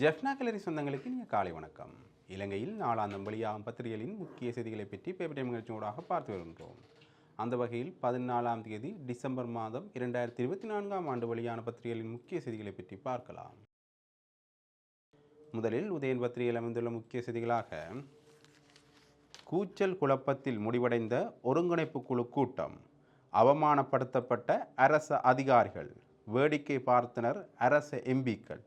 ஜெஃப்னா கலரி சொந்தங்களுக்கு நீங்கள் காலை வணக்கம். இலங்கையில் நாளாந்தம் வெளியாகும் பத்திரிகைகளின் முக்கிய செய்திகளை பற்றி பேப்பர் நிகழ்ச்சியோடாக பார்த்து வருகின்றோம். அந்த வகையில் பதினாலாம் தேதி டிசம்பர் மாதம் இரண்டாயிரத்தி இருபத்தி நான்காம் ஆண்டு வெளியான பத்திரிகைகளின் முக்கிய செய்திகளை பற்றி பார்க்கலாம். முதலில் உதயன் பத்திரிகையில் அமைந்துள்ள முக்கிய செய்திகளாக கூச்சல் குழப்பத்தில் முடிவடைந்த ஒருங்கிணைப்பு குழு கூட்டம் அவமானப்படுத்தப்பட்ட அரச அதிகாரிகள் வேடிக்கை பார்த்தனர் அரச எம்பிக்கள்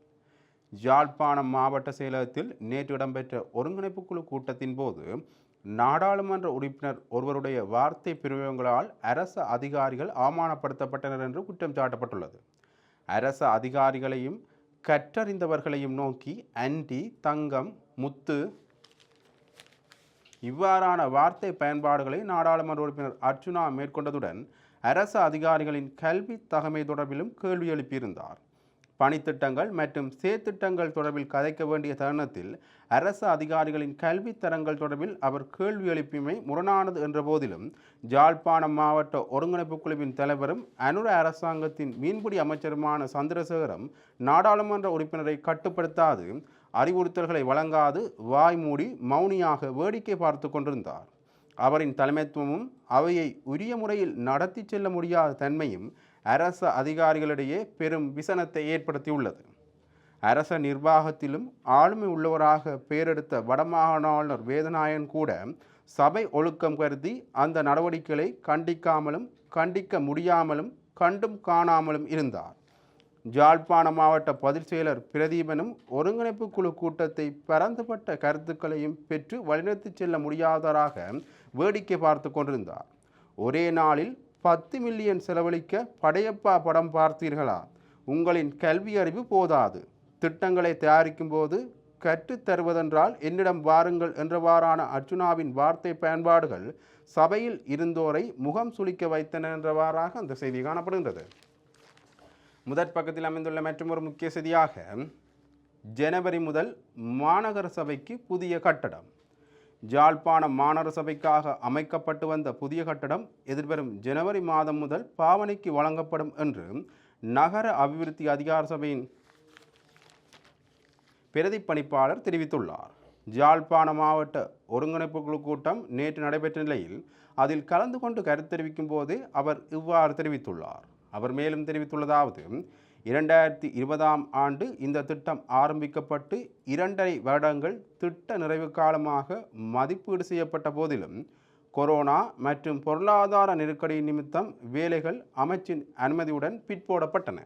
யாழ்ப்பாணம் மாவட்ட செயலகத்தில் நேற்று இடம்பெற்ற ஒருங்கிணைப்பு குழு கூட்டத்தின் போது நாடாளுமன்ற உறுப்பினர் ஒருவருடைய வார்த்தை பிரயோகங்களால் அரச அதிகாரிகள் அவமானப்படுத்தப்பட்டனர் என்று குற்றம் சாட்டப்பட்டுள்ளது. அரச அதிகாரிகளையும் கற்றறிந்தவர்களையும் நோக்கி அண்டி தங்கம் முத்து இவ்வாறான வார்த்தை பயன்பாடுகளை நாடாளுமன்ற உறுப்பினர் அர்ஜுனா மேற்கொண்டதுடன் அரச அதிகாரிகளின் கல்வி தகமை தொடர்பிலும் கேள்வி எழுப்பியிருந்தார். பணித்திட்டங்கள் மற்றும் சேத்திட்டங்கள் தொடர்பில் கதைக்க வேண்டிய தருணத்தில் அரசு அதிகாரிகளின் கல்வி தரங்கள் தொடர்பில் அவர் கேள்வி எழுப்பியமை முரணானது என்ற போதிலும் ஜாழ்ப்பாணம் மாவட்ட ஒருங்கிணைப்பு குழுவின் தலைவரும் அனுர அரசாங்கத்தின் மீன்பிடி அமைச்சருமான சந்திரசேகரம் நாடாளுமன்ற உறுப்பினரை கட்டுப்படுத்தாது அறிவுறுத்தல்களை வழங்காது வாய் மூடி மௌனியாக வேடிக்கை பார்த்து கொண்டிருந்தார். அவரின் தலைமைத்துவமும் அவையை உரிய முறையில் நடத்தி செல்ல முடியாத தன்மையும் அரச அதிகாரிகளிடையே பெரும் விசனத்தை ஏற்படுத்தியுள்ளது. அரச நிர்வாகத்திலும் ஆளுமை உள்ளவராக பெயரெடுத்த வடமாகாண ஆளுநர் வேதநாயகன் கூட சபை ஒழுக்கம் கருதி அந்த நடவடிக்கைகளை கண்டிக்காமலும் கண்டிக்க முடியாமலும் கண்டும் காணாமலும் இருந்தார். ஜாழ்ப்பாண மாவட்ட பதில் செயலர் பிரதீபனும் ஒருங்கிணைப்பு குழு கூட்டத்தை பரந்துபட்ட கருத்துக்களையும் பெற்று வழிநடத்தி செல்ல முடியாதவராக வேடிக்கை பார்த்து கொண்டிருந்தார். ஒரே நாளில் பத்து மில்லியன் செலவழிக்க படையப்பா படம் பார்த்தீர்களா? உங்களின் கல்வி அறிவு போதாது. திட்டங்களை தயாரிக்கும் போது கற்றுத்தருவதென்றால் என்னிடம் வாருங்கள் என்றவாறான அர்ஜுனாவின் வார்த்தை பயன்பாடுகள் சபையில் இருந்தோரை முகம் சுளிக்க வைத்தன என்றவாறாக அந்த செய்தி காணப்படுகின்றது. முதற் பக்கத்தில் அமைந்துள்ள மற்றொரு முக்கிய செய்தியாக ஜனவரி முதல் மாநகர சபைக்கு புதிய கட்டடம். ஜாழ்ப்பாணம் மாநகர சபைக்காக அமைக்கப்பட்டு வந்த புதிய கட்டடம் எதிர்வரும் ஜனவரி மாதம் முதல் பாவனைக்கு வழங்கப்படும் என்று நகர அபிவிருத்தி அதிகார சபையின் பிரதிப்பணிப்பாளர் தெரிவித்துள்ளார். ஜாழ்ப்பாண மாவட்ட ஒருங்கிணைப்பு குழு கூட்டம் நேற்று நடைபெற்ற நிலையில் அதில் கலந்து கொண்டு கருத்து தெரிவிக்கும் போது அவர் இவ்வாறு தெரிவித்துள்ளார். அவர் மேலும் தெரிவித்துள்ளதாவது இரண்டாயிரத்தி இருபதாம் ஆண்டு இந்த திட்டம் ஆரம்பிக்கப்பட்டு இரண்டரை வருடங்கள் திட்ட நிறைவு காலமாக மதிப்பீடு செய்யப்பட்ட போதிலும் கொரோனா மற்றும் பொருளாதார நெருக்கடி நிமித்தம் வேலைகள் அமைச்சின் அனுமதியுடன் பிற்போடப்பட்டன.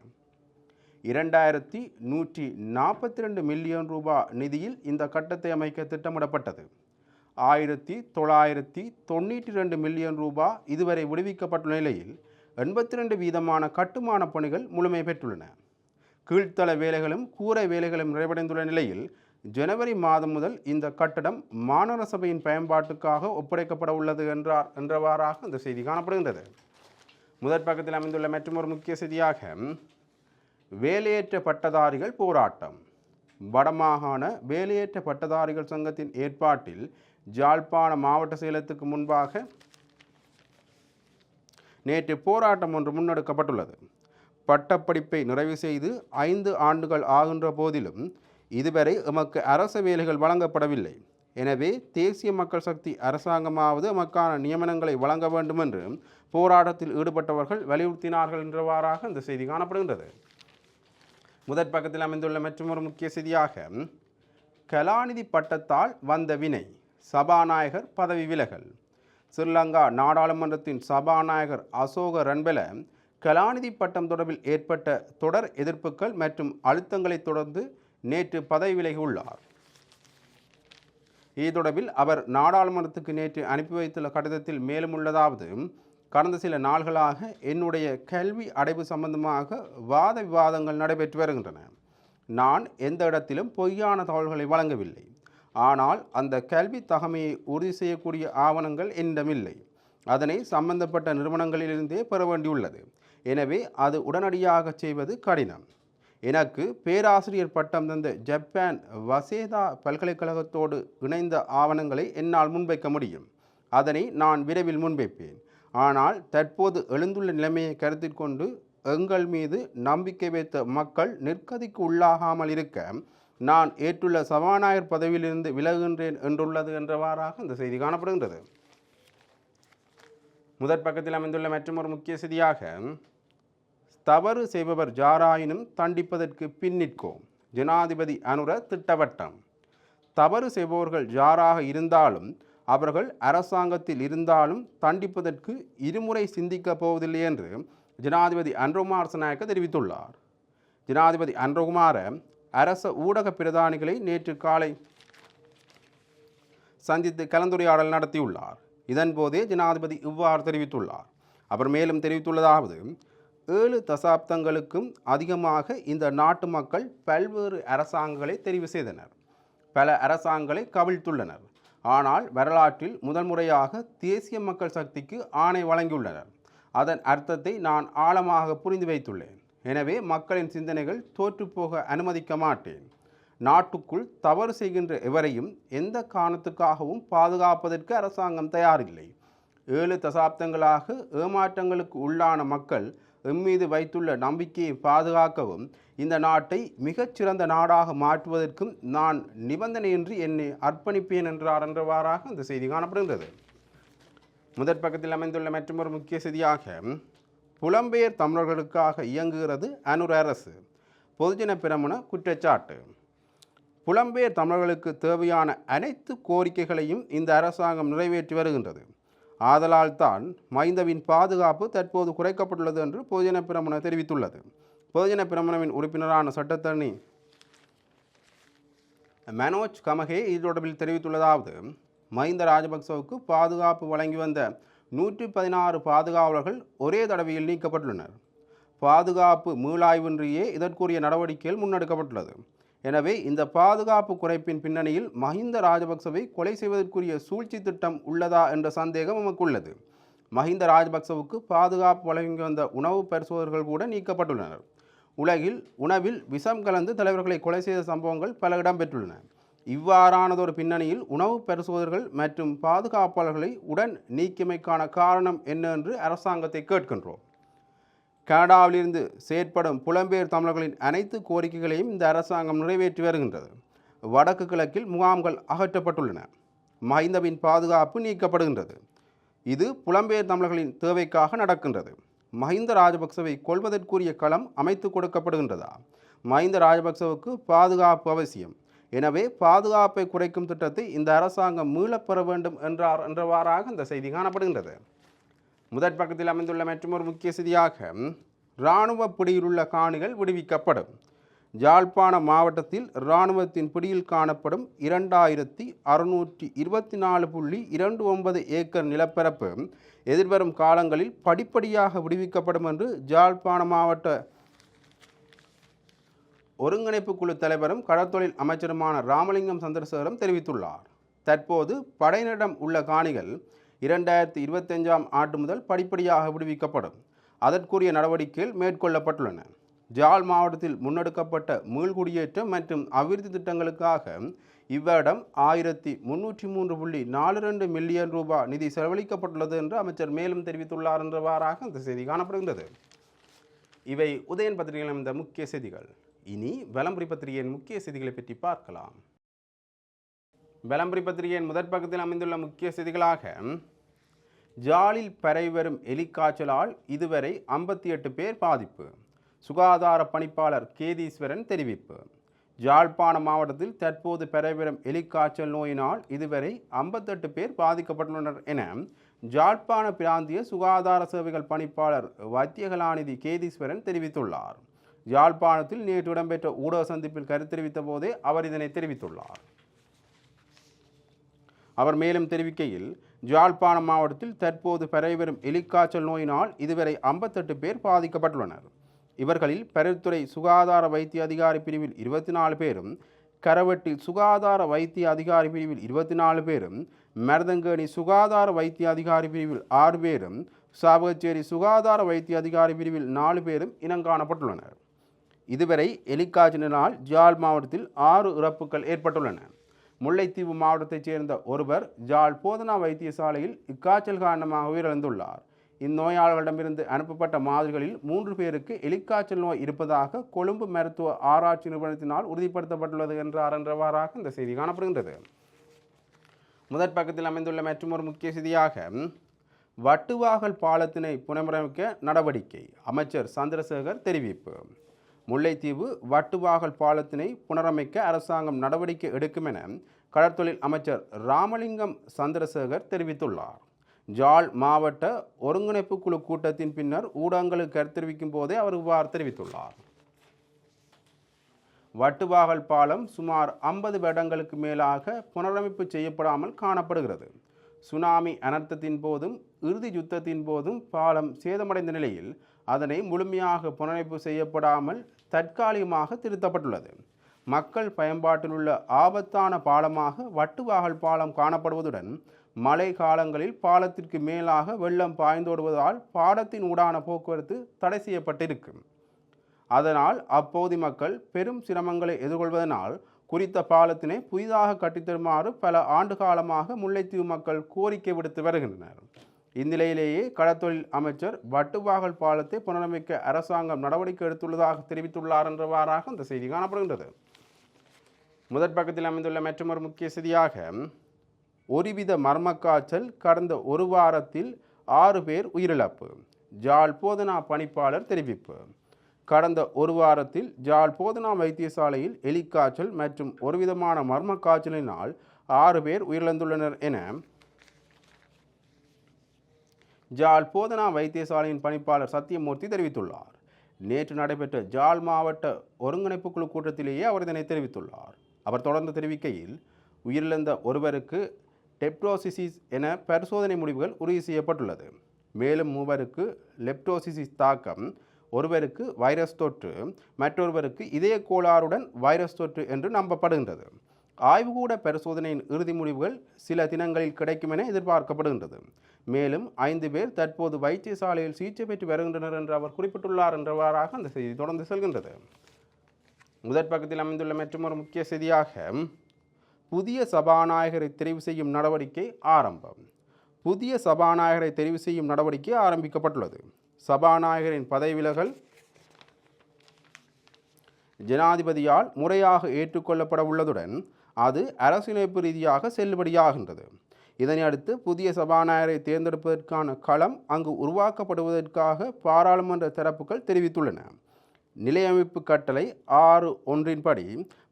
இரண்டாயிரத்தி நூற்றி நாற்பத்தி ரெண்டு மில்லியன் ரூபாய் நிதியில் இந்த கட்டத்தை அமைக்க திட்டமிடப்பட்டது. ஆயிரத்தி தொள்ளாயிரத்தி தொண்ணூற்றி ரெண்டு மில்லியன் ரூபாய் இதுவரை விடுவிக்கப்பட்டுள்ள நிலையில் எண்பத்தி ரெண்டு வீதமான கட்டுமான பணிகள் முழுமை பெற்றுள்ளன. கீழ்த்தள வேலைகளும் கூரை வேலைகளும் நிறைவடைந்துள்ள நிலையில் ஜனவரி மாதம் முதல் இந்த கட்டடம் மாநகர சபையின் பயன்பாட்டுக்காக ஒப்படைக்கப்பட உள்ளது என்றார் என்றவாறாக இந்த செய்தி காணப்படுகின்றது. முதற் பக்கத்தில் அமைந்துள்ள மற்றொரு முக்கிய செய்தியாக வேலையேற்ற பட்டதாரிகள் போராட்டம். வடமாகாண வேலையேற்ற பட்டதாரிகள் சங்கத்தின் ஏற்பாட்டில் ஜாழ்ப்பாண மாவட்ட செயலத்துக்கு முன்பாக நேற்று போராட்டம் ஒன்று முன்னெடுக்கப்பட்டுள்ளது. பட்டப்படிப்பை நிறைவு செய்து ஐந்து ஆண்டுகள் ஆகின்ற போதிலும் இதுவரை எமக்கு அரச வேலைகள் வழங்கப்படவில்லை. எனவே தேசிய மக்கள் சக்தி அரசாங்கமாவது எமக்கான நியமனங்களை வழங்க வேண்டும் என்று போராட்டத்தில் ஈடுபட்டவர்கள் வலியுறுத்தினார்கள் என்றவாறாக இந்த செய்தி காணப்படுகின்றது. முதற் பக்கத்தில் அமைந்துள்ள மற்றொரு முக்கிய செய்தியாக கலாநிதி பட்டத்தால் வந்த வினை சபாநாயகர் பதவி விலகல். ஸ்ரீலங்கா நாடாளுமன்றத்தின் சபாநாயகர் அசோக ரன்பெல கலாநிதி பட்டம் தொடர்பில் ஏற்பட்ட தொடர் எதிர்ப்புகள் மற்றும் அழுத்தங்களைத் தொடர்ந்து நேற்று பதவி விலகியுள்ளார். இது தொடர்பில் அவர் நாடாளுமன்றத்துக்கு நேற்று அனுப்பி வைத்துள்ள கடிதத்தில் மேலும் உள்ளதாவது கடந்த சில நாள்களாக என்னுடைய கல்வி அடைவு சம்பந்தமாக வாத விவாதங்கள் நடைபெற்று வருகின்றன. நான் எந்த இடத்திலும் பொய்யான தகவல்களை வழங்கவில்லை. ஆனால் அந்த கல்வி தகமையை உறுதி செய்யக்கூடிய ஆவணங்கள் என்னிடமில்லை. அதனை சம்பந்தப்பட்ட நிறுவனங்களிலிருந்தே பெற வேண்டியுள்ளது. எனவே அது உடனடியாக செய்வது கடினம். எனக்கு பேராசிரியர் பட்டம் தந்த ஜப்பான் வசேதா பல்கலைக்கழகத்தோடு இணைந்த ஆவணங்களை என்னால் முன்வைக்க முடியும். அதனை நான் விரைவில் முன்வைப்பேன். ஆனால் தற்போது எழுந்துள்ள நிலைமையை கருத்தில் கொண்டு எங்கள் மீது நம்பிக்கை வைத்த மக்கள் நிற்கதிக்கு உள்ளாகாமல் இருக்க நான் ஏற்றுள்ள சபாநாயகர் பதவியிலிருந்து விலகுகின்றேன் என்றுள்ளது என்றவாறாக இந்த செய்தி காணப்படுகின்றது. முதற் பக்கத்தில் அமைந்துள்ள மற்றொரு முக்கிய செய்தியாக தவறு செய்பவர் ஜாராயினும் தண்டிப்பதற்கு பின்னிற்கோ ஜனாதிபதி அனுர திட்டவட்டம். தவறு செய்பவர்கள் ஜாராக இருந்தாலும் அவர்கள் அரசாங்கத்தில் இருந்தாலும் தண்டிப்பதற்கு இருமுறை சிந்திக்கப் போவதில்லை என்று ஜனாதிபதி அன்ருகுமார் சநாயக்க தெரிவித்துள்ளார். ஜனாதிபதி அன்ருகுமார அரச ஊடக பிரதானிகளை நேற்று காலை சந்தித்து கலந்துரையாடல் நடத்தியுள்ளார். இதன்போதே ஜனாதிபதி இவ்வாறு தெரிவித்துள்ளார். அவர் மேலும் தெரிவித்துள்ளதாவது ஏழு தசாப்தங்களுக்கும் அதிகமாக இந்த நாட்டு மக்கள் பல்வேறு அரசாங்கங்களை தெரிவு செய்தனர். பல அரசாங்கங்களை கவிழ்த்துள்ளனர். ஆனால் வரலாற்றில் முதல் முறையாக தேசிய மக்கள் சக்திக்கு ஆணை வழங்கியுள்ளனர். அதன் அர்த்தத்தை நான் ஆழமாக புரிந்து வைத்துள்ளேன். எனவே மக்களின் சிந்தனைகள் தோற்றுப்போக அனுமதிக்க மாட்டேன் நாட்டுக்குள் தவறு செய்கின்ற எவரையும் எந்த காரணத்துக்காகவும் பாதுகாப்பதற்கு அரசாங்கம் தயாரில்லை. ஏழு தசாப்தங்களாக ஏமாற்றங்களுக்கு உள்ளான மக்கள் எம்மீது வைத்துள்ள நம்பிக்கையை பாதுகாக்கவும் இந்த நாட்டை மிகச்சிறந்த நாடாக மாற்றுவதற்கும் நான் நிபந்தனையின்றி என்னை அர்ப்பணிப்பேன் என்றார் என்றவாறாக அந்த செய்தி காணப்படுகின்றது. முதற் பக்கத்தில் அமைந்துள்ள மற்றொரு முக்கிய செய்தியாக புலம்பெயர் தமிழர்களுக்காக இயங்குகிறது அனுர் அரசு. பொதுஜன பிரமுன குற்றச்சாட்டு. புலம்பெயர் தமிழர்களுக்கு தேவையான அனைத்து கோரிக்கைகளையும் இந்த அரசாங்கம் நிறைவேற்றி வருகின்றது. ஆதலால் தான் மைந்தவின் பாதுகாப்பு தற்போது குறைக்கப்பட்டுள்ளது என்று பொதுஜன பிரமுன தெரிவித்துள்ளது. பொதுஜன பிரமுனவின் உறுப்பினரான சட்டத்தரணி மனோஜ் கமகே இது தொடர்பில் தெரிவித்துள்ளதாவது மஹிந்த ராஜபக்சவுக்கு பாதுகாப்பு வழங்கி வந்த நூற்றி பதினாறு பாதுகாவலர்கள் ஒரே தடவையில் நீக்கப்பட்டுள்ளனர். பாதுகாப்பு மீளாய்வின்றியே இதற்குரிய நடவடிக்கைகள் முன்னெடுக்கப்பட்டுள்ளது. எனவே இந்த பாதுகாப்பு குறைப்பின் பின்னணியில் மஹிந்த ராஜபக்சவை கொலை செய்வதற்குரிய சூழ்ச்சி திட்டம் உள்ளதா என்ற சந்தேகம் நமக்கு உள்ளது மஹிந்த ராஜபக்சவுக்கு பாதுகாப்பு வழங்கி வந்த உணவு பரிசோதகர்கள் கூட நீக்கப்பட்டுள்ளனர். உலகில் உணவில் விஷம் கலந்து தலைவர்களை கொலை செய்த சம்பவங்கள் பல இடம்பெற்றுள்ளன. இவ்வாறானதொரு பின்னணியில் உணவு பரிசோதகர்கள் மற்றும் பாதுகாப்பாளர்களை உடன் நீக்கியமைக்கான காரணம் என்ன என்று அரசாங்கத்தை கேட்கின்றோம். கனடாவிலிருந்து செயற்படும் புலம்பெயர் தமிழர்களின் அனைத்து கோரிக்கைகளையும் இந்த அரசாங்கம் நிறைவேற்றி வருகின்றது. வடக்கு கிழக்கில் முகாம்கள் அகற்றப்பட்டுள்ளன. மஹிந்தவின் பாதுகாப்பு நீக்கப்படுகின்றது. இது புலம்பெயர் தமிழர்களின் தேவைக்காக நடக்கின்றது. மஹிந்த ராஜபக்சவை கொள்வதற்குரிய களம் அமைத்து கொடுக்கப்படுகின்றதா? மஹிந்த ராஜபக்சவுக்கு பாதுகாப்பு அவசியம். எனவே பாதுகாப்பை குறைக்கும் திட்டத்தை இந்த அரசாங்கம் மீளப்பெற வேண்டும் என்றார் என்றவாறாக இந்த செய்தி காணப்படுகின்றது. முதற் பக்கத்தில் அமைந்துள்ள மற்றொரு முக்கிய செய்தியாக இராணுவ பிடியிலுள்ள காணிகள் விடுவிக்கப்படும். ஜாழ்ப்பாண மாவட்டத்தில் இராணுவத்தின் பிடியில் காணப்படும் இரண்டாயிரத்தி அறுநூற்றி இருபத்தி நாலு புள்ளி இரண்டு ஒன்பது ஏக்கர் நிலப்பரப்பு எதிர்வரும் காலங்களில் படிப்படியாக விடுவிக்கப்படும் என்று ஜாழ்ப்பாண மாவட்ட ஒருங்கிணைப்பு குழு தலைவரும் கடற்தொழில் அமைச்சருமான ராமலிங்கம் சந்திரசேகரம் தெரிவித்துள்ளார். தற்போது படையினரிடம் உள்ள காணிகள் இரண்டாயிரத்தி இருபத்தஞ்சாம் ஆண்டு முதல் படிப்படியாக விடுவிக்கப்படும். அதற்குரிய நடவடிக்கைகள் மேற்கொள்ளப்பட்டுள்ளன. ஜாழ் மாவட்டத்தில் முன்னெடுக்கப்பட்ட மீள்குடியேற்றம் மற்றும் அபிவிருத்தி திட்டங்களுக்காக இவ்வருடம் ஆயிரத்தி முன்னூற்றி மூன்று புள்ளி நாலு ரெண்டு மில்லியன் ரூபாய் நிதி செலவழிக்கப்பட்டுள்ளது என்று அமைச்சர் மேலும் தெரிவித்துள்ளார் என்றவாறாக இந்த செய்தி காணப்படுகின்றது. இவை உதயன் பத்திரிகையில் இந்த முக்கிய செய்திகள். இனி விளம்பரி பத்திரிகையின் முக்கிய செய்திகளை பற்றி பார்க்கலாம். விளம்பரி பத்திரிகையின் முதற் பக்கத்தில் அமைந்துள்ள முக்கிய செய்திகளாக ஜாலில் பரவி வரும் எலிக்காய்ச்சலால் இதுவரை ஐம்பத்தி எட்டு பேர் பாதிப்பு. சுகாதார பணிப்பாளர் கேதீஸ்வரன் தெரிவிப்பு. ஜாழ்ப்பாண மாவட்டத்தில் தற்போது பெறவிடும் எலிக்காய்ச்சல் நோயினால் இதுவரை ஐம்பத்தெட்டு பேர் பாதிக்கப்பட்டுள்ளனர் என ஜாழ்ப்பாண பிராந்திய சுகாதார சேவைகள் பணிப்பாளர் வைத்தியகலாநிதி கேதீஸ்வரன் தெரிவித்துள்ளார். யாழ்ப்பாணத்தில் நேற்று இடம்பெற்ற ஊடக சந்திப்பில் கருத்து தெரிவித்த போதே அவர் இதனை தெரிவித்துள்ளார். அவர் மேலும் தெரிவிக்கையில் ஜாழ்ப்பாணம் மாவட்டத்தில் தற்போது பரவிவரும் எலிக்காய்ச்சல் நோயினால் இதுவரை ஐம்பத்தெட்டு பேர் பாதிக்கப்பட்டுள்ளனர். இவர்களில் பரத்துறை சுகாதார வைத்திய அதிகாரி பிரிவில் இருபத்தி நாலு பேரும் கரவட்டில் சுகாதார வைத்திய அதிகாரி பிரிவில் இருபத்தி நாலு பேரும் மருதங்கேணி சுகாதார வைத்திய அதிகாரி பிரிவில் ஆறு பேரும் சாவகச்சேரி சுகாதார வைத்திய அதிகாரி பிரிவில் நாலு பேரும் இனங்காணப்பட்டுள்ளனர் இதுவரை எலிக்காய்ச்சலினால் ஜாழ் மாவட்டத்தில் ஆறு இறப்புகள் ஏற்பட்டுள்ளன. முல்லைத்தீவு மாவட்டத்தைச் சேர்ந்த ஒருவர் ஜாழ் போதனா வைத்தியசாலையில் இக்காய்ச்சல் காரணமாக உயிரிழந்துள்ளார். இந்நோயாளர்களிடமிருந்து அனுப்பப்பட்ட மாதிரிகளில் மூன்று பேருக்கு எலிக்காய்ச்சல் நோய் இருப்பதாக கொழும்பு மருத்துவ ஆராய்ச்சி நிறுவனத்தினால் உறுதிப்படுத்தப்பட்டுள்ளது என்றார் என்றவாறாக இந்த செய்தி காணப்படுகின்றது. முதற் பக்கத்தில் அமைந்துள்ள மற்றொரு முக்கிய செய்தியாக வட்டுவாகல் பாலத்தினை புனரமைக்க நடவடிக்கை அமைச்சர் சந்திரசேகர் தெரிவிப்பு. முல்லைத்தீவு வட்டுவாகல் பாலத்தினை புனரமைக்க அரசாங்கம் நடவடிக்கை எடுக்கும் என கடற்தொழில் அமைச்சர் ராமலிங்கம் சந்திரசேகர் தெரிவித்துள்ளார். ஜாழ் மாவட்ட ஒருங்கிணைப்பு குழு கூட்டத்தின் பின்னர் ஊடகங்களுக்கு கருத்து தெரிவிக்கும் போதே அவர் இவ்வாறு தெரிவித்துள்ளார். வட்டுவாகல் பாலம் சுமார் ஐம்பது வருடங்களுக்கு மேலாக புனரமைப்பு செய்யப்படாமல் காணப்படுகிறது. சுனாமி அனர்த்தத்தின் போதும் இறுதி யுத்தத்தின் போதும் பாலம் சேதமடைந்த நிலையில் அதனை முழுமையாக புனரமைப்பு செய்யப்படாமல் தற்காலிகமாக திருத்தப்பட்டுள்ளது. மக்கள் பயன்பாட்டில் உள்ள ஆபத்தான பாலமாக வட்டுவாகல் பாலம் காணப்படுவதுடன் மழை காலங்களில் பாலத்திற்கு மேலாக வெள்ளம் பாய்ந்தோடுவதால் பாலத்தின் ஊடான போக்குவரத்து தடை செய்யப்பட்டிருக்கும் அதனால் அப்போதி மக்கள் பெரும் சிரமங்களை எதிர்கொள்வதனால் குறித்த பாலத்தினை புதிதாக கட்டித்தருமாறு பல ஆண்டு காலமாக முல்லைத்தீவு மக்கள் கோரிக்கை விடுத்து வருகின்றனர். இந்நிலையிலேயே கடத்தொழில் அமைச்சர் வட்டுவாகல் பாலத்தை புனரமைக்க அரசாங்கம் நடவடிக்கை எடுத்துள்ளதாக தெரிவித்துள்ளார் என்றவாறாக அந்த செய்தி காணப்படுகின்றது. முதற் பக்கத்தில் அமைந்துள்ள மற்றொரு முக்கிய செய்தியாக ஒருவித மர்மக்காய்ச்சல் கடந்த ஒரு வாரத்தில் ஆறு பேர் உயிரிழப்பு. ஜால் போதனா பணிப்பாளர் தெரிவிப்பு. கடந்த ஒரு வாரத்தில் ஜால் போதனா வைத்தியசாலையில் எலிக்காய்ச்சல் மற்றும் ஒருவிதமான மர்ம காய்ச்சலினால் ஆறு பேர் உயிரிழந்துள்ளனர் என ஜாழ் போதனா வைத்தியசாலையின் பணிப்பாளர் சத்தியமூர்த்தி தெரிவித்துள்ளார். நேற்று நடைபெற்ற ஜாழ் மாவட்ட ஒருங்கிணைப்பு குழு கூட்டத்திலேயே அவர் இதனை தெரிவித்துள்ளார். அவர் தொடர்ந்து தெரிவிக்கையில் உயிரிழந்த ஒருவருக்கு டெப்டோசிசிஸ் என பரிசோதனை முடிவுகள் உறுதி செய்யப்பட்டுள்ளது. மேலும் மூவருக்கு லெப்டோசிசிஸ் தாக்கம் ஒருவருக்கு வைரஸ் தொற்று மற்றொருவருக்கு இதய கோளாறுடன் வைரஸ் தொற்று என்று நம்பப்படுகின்றது. ஆய்வுகூட பரிசோதனையின் இறுதி முடிவுகள் சில தினங்களில் கிடைக்கும் என எதிர்பார்க்கப்படுகின்றது. மேலும் ஐந்து பேர் தற்போது வைத்தியசாலையில் சிகிச்சை பெற்று வருகின்றனர் என்று அவர் குறிப்பிட்டுள்ளார் என்றவாறாக அந்த செய்தி தொடர்ந்து செல்கின்றது. முதற் பக்கத்தில் அமைந்துள்ள மற்றொரு முக்கிய செய்தியாக புதிய சபாநாயகரை தெரிவு செய்யும் நடவடிக்கை ஆரம்பம். புதிய சபாநாயகரை தெரிவு செய்யும் நடவடிக்கை ஆரம்பிக்கப்பட்டுள்ளது. சபாநாயகரின் பதவி விலகல் ஜனாதிபதியால் முறையாக ஏற்றுக்கொள்ளப்பட உள்ளதுடன் அது அரசியலமைப்பு ரீதியாக செல்லுபடியாகின்றது. இதனை அடுத்து புதிய சபாநாயகரை தேர்ந்தெடுப்பதற்கான களம் அங்கு உருவாக்கப்படுவதற்காக பாராளுமன்ற தரப்புகள் தெரிவித்துள்ளன. நிலையமைப்பு கட்டளை ஆறு ஒன்றின்படி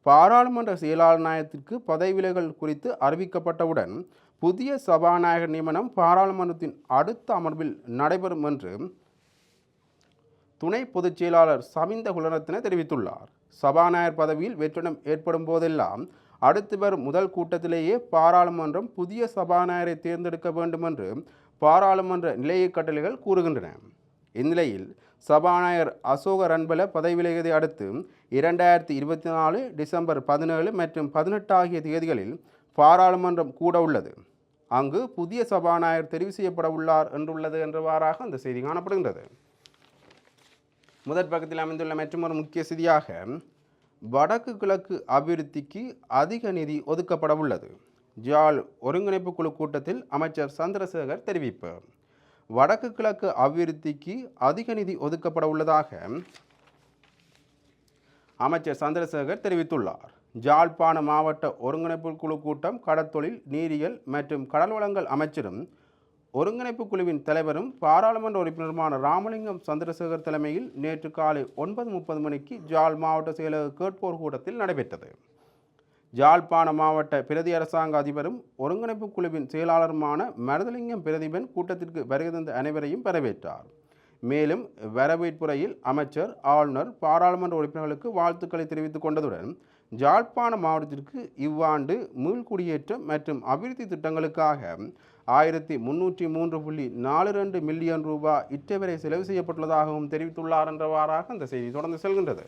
பாராளுமன்ற செயலாளர் நாயகத்திற்கு பதவி விலகல் குறித்து அறிவிக்கப்பட்டவுடன் புதிய சபாநாயகர் நியமனம் பாராளுமன்றத்தின் அடுத்த அமர்வில் நடைபெறும் என்று துணை பொதுச் செயலாளர் சமிந்த குலரத்ன தெரிவித்துள்ளார். சபாநாயகர் பதவியில் வெற்றிடம் ஏற்படும் போதெல்லாம் அடுத்து வரும் முதல் கூட்டத்திலேயே பாராளுமன்றம் புதிய சபாநாயகரை தேர்ந்தெடுக்க வேண்டும் என்று பாராளுமன்ற நிலைய கட்டளைகள் கூறுகின்றன. இந்நிலையில் சபாநாயகர் அசோக ரன்பல பதவி விலகியதை அடுத்து இரண்டாயிரத்தி இருபத்தி நாலு டிசம்பர் பதினேழு மற்றும் பதினெட்டு ஆகிய தேதிகளில் பாராளுமன்றம் கூட உள்ளது. அங்கு புதிய சபாநாயகர் தெரிவு செய்யப்பட உள்ளார் என்றுள்ளது என்றவாறாக அந்த செய்தி காணப்படுகின்றது. முதற் பக்கத்தில் அமைந்துள்ள மற்றொரு முக்கிய செய்தியாக வடக்கு கிழக்கு அபிவிருத்திக்கு அதிக நிதி ஒதுக்கப்பட உள்ளது ஜால் ஒருங்கிணைப்பு குழு கூட்டத்தில் அமைச்சர் சந்திரசேகர் தெரிவிப்பு. வடக்கு கிழக்கு அபிவிருத்திக்கு அதிக நிதி ஒதுக்கப்பட உள்ளதாக அமைச்சர் சந்திரசேகர் தெரிவித்துள்ளார். ஜாழ்ப்பாண மாவட்ட ஒருங்கிணைப்பு குழு கூட்டம் கடற்தொழில் நீரியல் மற்றும் கடல் வளங்கள் அமைச்சரும் ஒருங்கிணைப்பு குழுவின் தலைவரும் பாராளுமன்ற உறுப்பினருமான ராமலிங்கம் சந்திரசேகர் தலைமையில் நேற்று காலை ஒன்பது முப்பது மணிக்கு ஜாழ் மாவட்ட செயலக கேட்போர் கூட்டத்தில் நடைபெற்றது. ஜாழ்ப்பாண மாவட்ட பிரதி அரசாங்க அதிபரும் ஒருங்கிணைப்பு குழுவின் செயலாளருமான மருதலிங்கம் பிரதிபன் கூட்டத்திற்கு வருகை தந்த அனைவரையும் வரவேற்றார். மேலும் வரவேற்புரையில் அமைச்சர் ஆளுநர் பாராளுமன்ற உறுப்பினர்களுக்கு வாழ்த்துக்களை தெரிவித்துக் கொண்டதுடன் ஜாழ்ப்பாண மாவட்டத்திற்கு இவ்வாண்டு மீள்குடியேற்றம் மற்றும் அபிவிருத்தி திட்டங்களுக்காக ஆயிரத்தி முன்னூற்றி மூன்று புள்ளி நாலு ரெண்டு மில்லியன் ரூபாய் இட்டவரை செலவு செய்யப்பட்டுள்ளதாகவும் தெரிவித்துள்ளார் என்றவாறாக அந்த செய்தி தொடர்ந்து செல்கின்றது.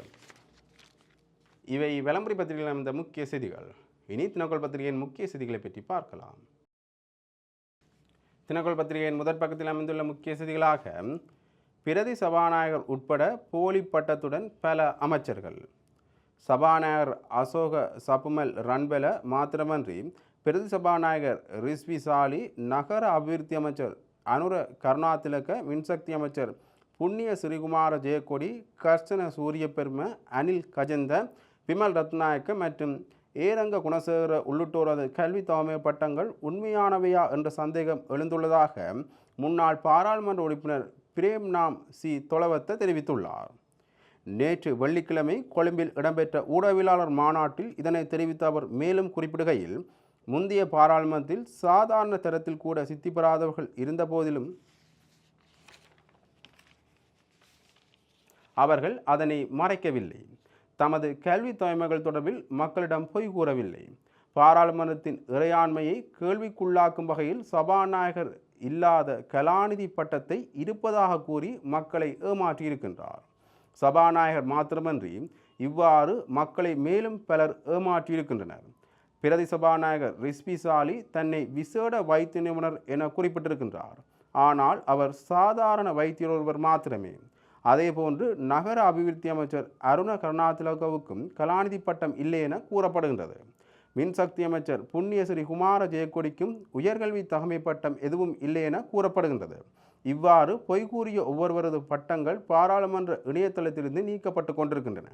இவை விளம்பரி பத்திரிகையில் அமைந்த முக்கிய செய்திகள். இனி தினக்கோள் பத்திரிகையின் முக்கிய செய்திகளை பற்றி பார்க்கலாம். தினக்கோள் பத்திரிகையின் முதற் பக்கத்தில் அமைந்துள்ள முக்கிய செய்திகளாக பிரதி சபாநாயகர் உட்பட போலி பட்டத்துடன் பல அமைச்சர்கள். சபாநாயகர் அசோக சப்புமல் ரன்பெல மாத்திரமன்றி பிரதி சபாநாயகர் ரிஸ்வி சாலி நகர அபிவிருத்தி அமைச்சர் அனுர கருணாதிலக மின்சக்தி அமைச்சர் புண்ணிய ஸ்ரீகுமார ஜெயக்கொடி கர்ஷன சூரிய பெரும அனில் கஜந்த விமல் ரத்நாயக்க மற்றும் ஏரங்க குணசேகர உள்ளிட்டோரது கல்வி தலைமை பட்டங்கள் உண்மையானவையா என்ற சந்தேகம் எழுந்துள்ளதாக முன்னாள் பாராளுமன்ற உறுப்பினர் பிரேம் நாம் சி. தொலவத்த தெரிவித்துள்ளார். நேற்று வெள்ளிக்கிழமை கொழும்பில் இடம்பெற்ற ஊடகவியலாளர் மாநாட்டில் இதனை தெரிவித்த அவர் மேலும் குறிப்பிடுகையில் முந்தைய பாராளுமன்றத்தில் சாதாரண தரத்தில் கூட சித்தி பெறாதவர்கள் இருந்தபோதிலும் அவர்கள் அதனை மறைக்கவில்லை. தமது கல்வி தலைமைகள் தொடர்பில் மக்களிடம் பொய் கூறவில்லை. பாராளுமன்றத்தின் இறையாண்மையை கேள்விக்குள்ளாக்கும் வகையில் சபாநாயகர் இல்லாத கலாநிதி பட்டத்தை இருப்பதாக கூறி மக்களை ஏமாற்றியிருக்கின்றார். சபாநாயகர் மாத்திரமன்றி இவ்வாறு மக்களை மேலும் பலர் ஏமாற்றியிருக்கின்றனர். பிரதி சபாநாயகர் ரிஸ்பி சாலி தன்னை விசேட வைத்திய நிபுணர் என குறிப்பிட்டிருக்கின்றார். ஆனால் அவர் சாதாரண வைத்தியர் ஒருவர் மாத்திரமே. அதேபோன்று நகர அபிவிருத்தி அமைச்சர் அருண கருணாதிலகவுக்கும் கலாநிதி பட்டம் இல்லை என கூறப்படுகின்றது. மின்சக்தி அமைச்சர் புண்ணியஸ்ரீ குமார ஜெயக்கொடிக்கும் உயர்கல்வி தகமை பட்டம் எதுவும் இல்லை என கூறப்படுகின்றது. இவ்வாறு பொய் கூறிய ஒவ்வொருவரது பட்டங்கள் பாராளுமன்ற இணையதளத்திலிருந்து நீக்கப்பட்டு கொண்டிருக்கின்றன.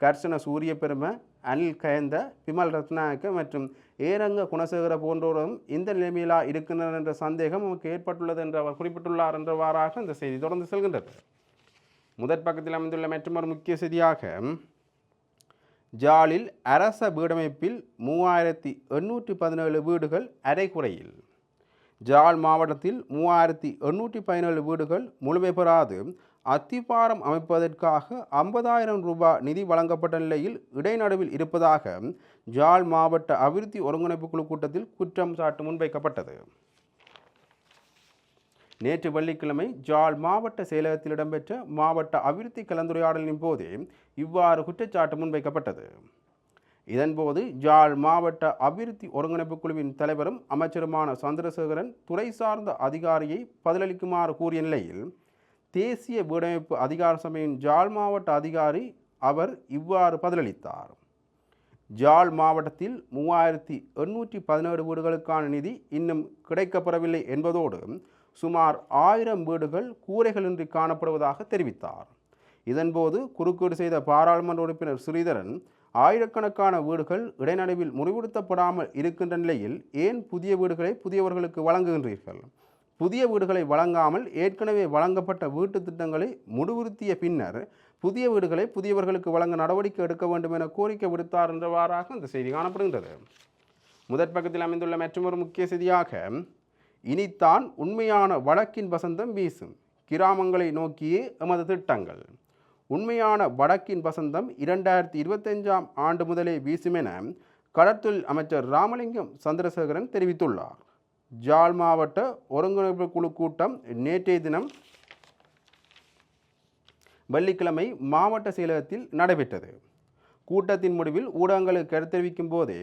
கர்ஷன சூரிய பெரும அனில் கயந்த பிமல் ரத்னாயக்க மற்றும் ஏரங்க குணசேகர போன்றோரும் இந்த நிலைமையிலா இருக்கின்றனர் என்ற சந்தேகம் நமக்கு ஏற்பட்டுள்ளது என்று அவர் குறிப்பிட்டுள்ளார் என்றவாறாக இந்த செய்தி தொடர்ந்து செல்கின்றது. முதற் பக்கத்தில் அமைந்துள்ள மற்றொரு முக்கிய செய்தியாக ஜாலில் அரச வீடமைப்பில் மூவாயிரத்தி எண்ணூற்றி பதினேழு வீடுகள் அரைக்குறையில் ஜால் மாவட்டத்தில் மூவாயிரத்தி எண்ணூற்றி பதினேழு வீடுகள் முழுமை பெறாது. அத்திவாரம் அமைப்பதற்காக ஐம்பதாயிரம் ரூபாய் நிதி வழங்கப்பட்ட நிலையில் இடைநடுவில் இருப்பதாக ஜாழ் மாவட்ட அபிவிருத்தி ஒருங்கிணைப்பு குழு கூட்டத்தில் குற்றம் சாட்டு முன்வைக்கப்பட்டது. நேற்று வெள்ளிக்கிழமை ஜாழ் மாவட்ட செயலகத்தில் இடம்பெற்ற மாவட்ட அபிவிருத்தி கலந்துரையாடலின் போதே இவ்வாறு குற்றச்சாட்டு முன்வைக்கப்பட்டது. இதன்போது ஜாழ் மாவட்ட அபிவிருத்தி ஒருங்கிணைப்பு குழுவின் தலைவரும் அமைச்சருமான சந்திரசேகரன் துறை சார்ந்த அதிகாரியை பதிலளிக்குமாறு கூறிய நிலையில் தேசிய வீடமைப்பு அதிகார சபையின் ஜாழ் மாவட்ட அதிகாரி அவர் இவ்வாறு பதிலளித்தார். ஜாழ் மாவட்டத்தில் மூவாயிரத்தி எண்ணூற்றி பதினேழு வீடுகளுக்கான நிதி இன்னும் கிடைக்கப்பெறவில்லை என்பதோடு சுமார் ஆயிரம் வீடுகள் கூரைகளின்றி காணப்படுவதாக தெரிவித்தார். இதன்போது குறுக்கீடு செய்த பாராளுமன்ற உறுப்பினர் ஸ்ரீதரன் ஆயிரக்கணக்கான வீடுகள் இடைநடுவில் முடிவெடுத்தப்படாமல் இருக்கின்ற நிலையில் ஏன் புதிய வீடுகளை புதியவர்களுக்கு வழங்குகின்றீர்கள்? புதிய வீடுகளை வழங்காமல் ஏற்கனவே வழங்கப்பட்ட வீட்டு திட்டங்களை முடிவுறுத்திய பின்னர் புதிய வீடுகளை புதியவர்களுக்கு வழங்க நடவடிக்கை எடுக்க வேண்டும் என கோரிக்கை விடுத்தார் என்றவாறாக இந்த செய்தி காணப்படுகின்றது. முதற் பக்கத்தில் அமைந்துள்ள மற்றொரு முக்கிய செய்தியாக இனித்தான் உண்மையான வடக்கின் வசந்தம் வீசும். கிராமங்களை நோக்கியே எமது திட்டங்கள். உண்மையான வடக்கின் வசந்தம் இரண்டாயிரத்தி இருபத்தஞ்சாம் ஆண்டு முதலே வீசும் என கடற்தொழில் அமைச்சர் ராமலிங்கம் சந்திரசேகரன் தெரிவித்துள்ளார். ஜாழ் மாவட்ட ஒருங்கிணைப்பு குழு கூட்டம் நேற்றைய தினம் வெள்ளிக்கிழமை மாவட்ட செயலகத்தில் நடைபெற்றது. கூட்டத்தின் முடிவில் ஊடகங்களுக்கு கருத்தெரிவிக்கும் போதே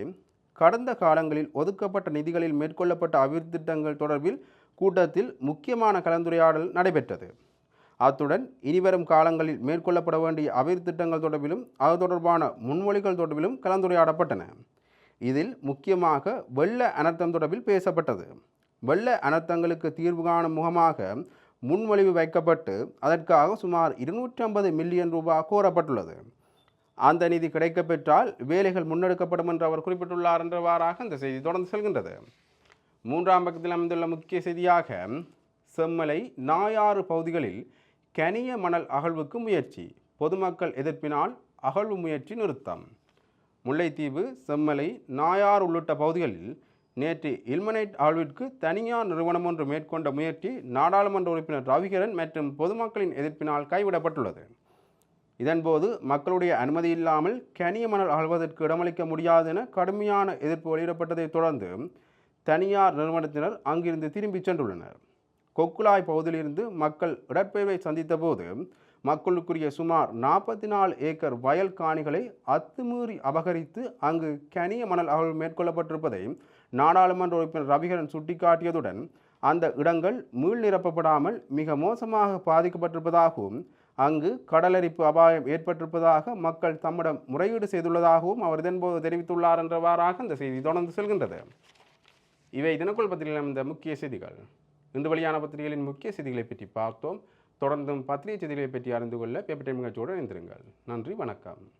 கடந்த காலங்களில் ஒதுக்கப்பட்ட நிதிகளில் மேற்கொள்ளப்பட்ட அபிவிருத்தி திட்டங்கள் தொடர்பில் கூட்டத்தில் முக்கியமான கலந்துரையாடல் நடைபெற்றது. அத்துடன் இனிவரும் காலங்களில் மேற்கொள்ளப்பட வேண்டிய அபிவிருத்தி திட்டங்கள் தொடர்பிலும் அது தொடர்பான முன்மொழிகள் தொடர்பிலும் கலந்துரையாடப்பட்டன. இதில் முக்கியமாக வெள்ள அனர்த்தம் தொடர்பில் பேசப்பட்டது. வெள்ள அனர்த்தங்களுக்கு தீர்வு காணும் முகமாக முன்மொழிவு வைக்கப்பட்டு அதற்காக சுமார் இருநூற்றி ஐம்பது மில்லியன் ரூபாய் கோரப்பட்டுள்ளது. அந்த நிதி கிடைக்கப்பெற்றால் வேலைகள் முன்னெடுக்கப்படும் என்று அவர் குறிப்பிட்டுள்ளார் என்றவாறாக இந்த செய்தி தொடர்ந்து செல்கின்றது. மூன்றாம் பக்கத்தில் அமைந்துள்ள முக்கிய செய்தியாக செம்மலை நாயாறு பகுதிகளில் கனிய மணல் அகழ்வுக்கு முயற்சி. பொதுமக்கள் எதிர்ப்பினால் அகழ்வு முயற்சி நிறுத்தம். முல்லைத்தீவு செம்மலை நாயார் உள்ளிட்ட பகுதிகளில் நேற்று இல்மனைட் ஆழ்விற்கு தனியார் நிறுவனம் ஒன்று மேற்கொண்ட முயற்சி நாடாளுமன்ற உறுப்பினர் ரவிகரன் மற்றும் பொதுமக்களின் எதிர்ப்பினால் கைவிடப்பட்டுள்ளது. இதன்போது மக்களுடைய அனுமதி இல்லாமல் கனிய மணல் ஆழ்வதற்கு இடமளிக்க முடியாது என கடுமையான எதிர்ப்பு வெளியிடப்பட்டதைத் தொடர்ந்து தனியார் நிறுவனத்தினர் அங்கிருந்து திரும்பிச் சென்றுள்ளனர். கொக்குலாய் பகுதியிலிருந்து மக்கள் இடப்பெயர்வை சந்தித்த போது மக்களுக்குரிய சுமார் நாற்பத்தி நாலு ஏக்கர் வயல் காணிகளை அத்துமீறி அபகரித்து அங்கு கனிய மணல் அகழ்வு மேற்கொள்ளப்பட்டிருப்பதை நாடாளுமன்ற உறுப்பினர் ரவிகரன் சுட்டிக்காட்டியதுடன் அந்த இடங்கள் மீள் நிரப்பப்படாமல் மிக மோசமாக பாதிக்கப்பட்டிருப்பதாகவும் அங்கு கடலரிப்பு அபாயம் ஏற்பட்டிருப்பதாக மக்கள் தம்மிடம் முறையீடு செய்துள்ளதாகவும் அவர் இதன்போது தெரிவித்துள்ளார் என்றவாறாக இந்த செய்தி தொடர்ந்து செல்கின்றது. இவை தினக்குள் பத்திரிகையில் இந்த முக்கிய செய்திகள். இன்று வெளியான பத்திரிகைகளின் முக்கிய செய்திகளை பற்றி பார்த்தோம். தொடர்ந்தும் பத்திரிகை செய்திகளை பற்றி அறிந்து கொள்ள பேப்பர் டைம் நிகழ்ச்சியோடு இணைந்திருங்கள். நன்றி வணக்கம்.